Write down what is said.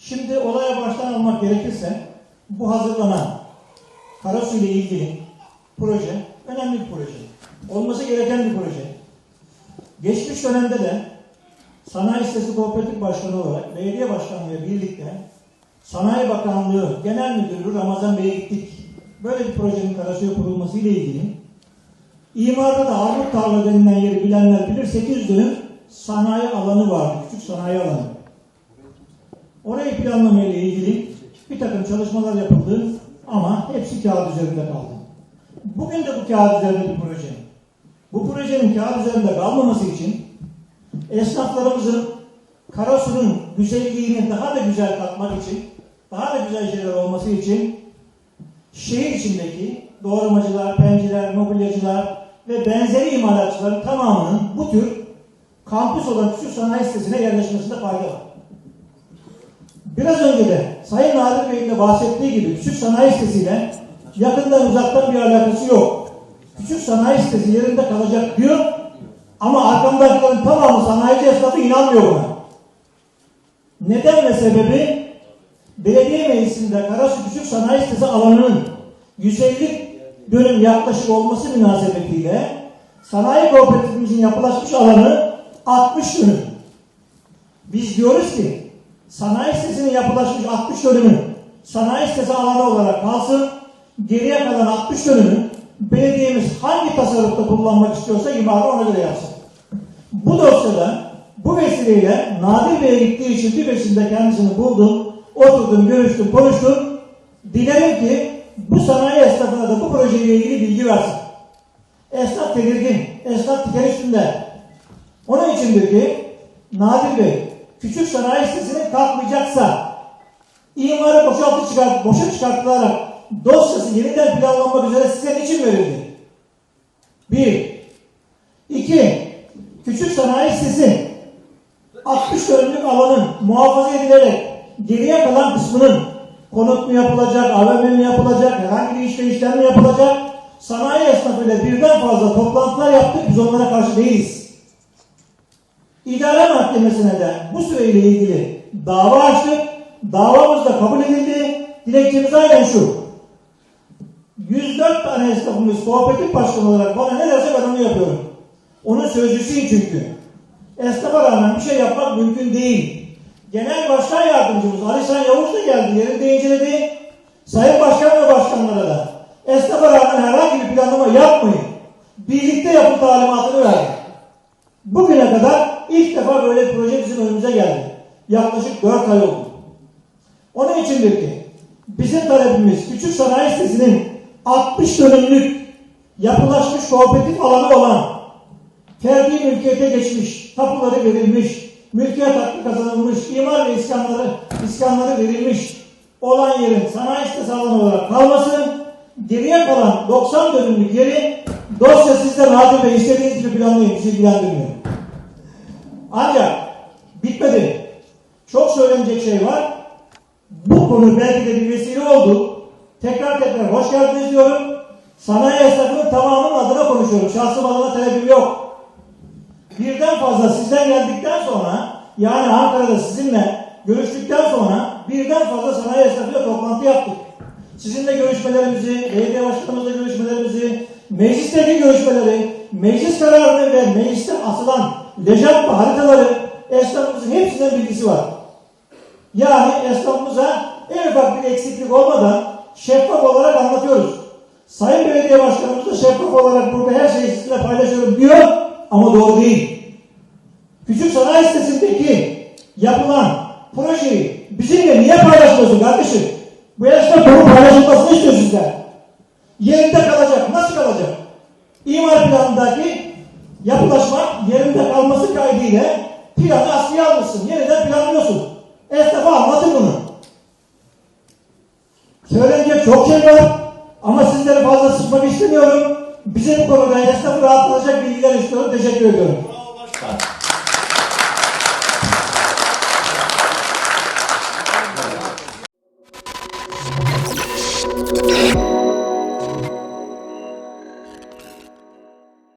Şimdi olaya baştan almak gerekirse bu hazırlanan Karasu ile ilgili proje önemli bir proje. Olması gereken bir proje. Geçmiş dönemde de Sanayi Sitesi Kooperatif Başkanı olarak belediye başkanlığı ile birlikte Sanayi Bakanlığı Genel Müdürü Ramazan Bey'e gittik. Böyle bir projenin Karasu'ya kurulması ile ilgili İmarda da armut tarla denilen yeri bilenler bilir 800 dönüm sanayi alanı vardı. Küçük sanayi alanı. Orayı planlama ile ilgili bir takım çalışmalar yapıldı ama hepsi kağıt üzerinde kaldı. Bugün de bu kağıt üzerinde bir proje. Bu projenin kağıt üzerinde kalmaması için esnaflarımızın Karasu'nun güzelliğini daha da güzel katmak için, daha da güzel şeyler olması için şehir içindeki doğramacılar, penciler, mobilyacılar ve benzeri imalatçıların tamamının bu tür kampüs olan küçük sanayi sitesine yerleşmesinde fayda var. Biraz önce de Sayın Nadir Bey'in de bahsettiği gibi küçük sanayi sitesiyle yakından uzaktan bir alakası yok. Küçük sanayi sitesi yerinde kalacak diyor ama arkamdakilerin tamamı sanayici esnafı inanmıyor buna. Neden ve sebebi belediye meclisinde Karasu Küçük Sanayi Sitesi alanının 150 dönüm yaklaşık olması münasebetiyle sanayi kooperatifimizin yapılaşmış alanı 60 dönüm. Biz diyoruz ki sanayi sitesinin yapılaşmış 60 dönümü sanayi sitesi alanı olarak kalsın. Geriye kalan 60 dönümü belediyemiz hangi tasarrufta kullanmak istiyorsa imarı ona göre yapsın. Bu dosyada bu vesileyle Nadir Bey'e gittiği için vesile kendisini buldum, oturdum, görüştüm, konuştum. Dilerim ki bu sanayi esnafına da bu projeyle ilgili bilgi versin. Esnaf tedirgin, esnaf diken üstünde. Onun içindir ki Nadir Bey küçük sanayi sitesinin kalkmayacaksa imarı boşaltı çıkart, boşa çıkartılarak dosyası yeniden planlanmak üzere size niçin verildi? Bir. İki. Küçük sanayi sitesi 60 dönümlük alanın muhafaza edilerek geriye kalan kısmının konut mu yapılacak, AVM mi yapılacak, herhangi bir işte işlem mi yapılacak? Sanayi esnafıyla birden fazla toplantılar yaptık, biz onlara karşı değiliz. İdare Mahkemesi'ne de bu süreyle ilgili dava açtık. Davamız da kabul edildi. Dilekçemiz aynen şu. 104 tane esnafımız kooperatif başkanı olarak bana ne derse ben yapıyorum. Onun sözcüsüyüm çünkü. Esnafa rağmen bir şey yapmak mümkün değil. Genel Başkan Yardımcımız Ali San Yavuz da geldi, yerinde inceledi. Sayın Başkan ve Başkanlara da esnafa rağmen herhangi bir planlama yapmayın. Birlikte yapın talimatını verdi. Bugüne kadar ilk defa böyle bir proje bizim önümüze geldi. Yaklaşık 4 ay oldu. Onun içindir ki bizim talebimiz küçük sanayi sitesinin 60 dönümlük yapılaşmış kooperatif alanı olan ferdi mülkiyete geçmiş, tapuları verilmiş, mülkiyet hakkı kazanılmış, imar ve iskanları, iskanları verilmiş olan yerin sanayi sitesi alanı olarak kalması, geriye kalan 90 dönümlük yeri dosya sizden Bey istediğiniz gibi planlayın, bizi ilgilendirmiyor. Ancak bitmedi. Çok söylenecek şey var. Bu konu belki de bir vesile oldu. Tekrar tekrar hoş geldiniz diyorum. Sanayi esnafının tamamının adına konuşuyorum. Şahsım adına talebim yok. Birden fazla sizden geldikten sonra yani Ankara'da sizinle görüştükten sonra birden fazla sanayi esnafıyla toplantı yaptık. Sizinle görüşmelerimizi, belediye başkanımızla görüşmelerimizi, meclisteki görüşmeleri, meclis kararını ve mecliste asılan lejant haritaları esnafımızın hepsinden bilgisi var. Yani esnafımıza en ufak bir eksiklik olmadan şeffaf olarak anlatıyoruz. Sayın Belediye Başkanımız da şeffaf olarak burada her şeyi sizinle paylaşıyorum diyor ama doğru değil. Küçük sanayi sitesindeki yapılan projeyi bizimle niye paylaşmıyorsun kardeşim? Bu esnaf bunun paylaşılmasını istiyor sizden. Yerinde kalacak. Nasıl kalacak? İmar planındaki yapılaşma yerinde kaydıyla planı askıya almışsın. Yeniden planlıyorsun. Esnafa anlatın bunu. Söylenecek çok şey var ama sizleri fazla sıkmak istemiyorum. Bize bu konuda esnafı rahatlatacak bilgiler istiyorum. Teşekkür ediyorum.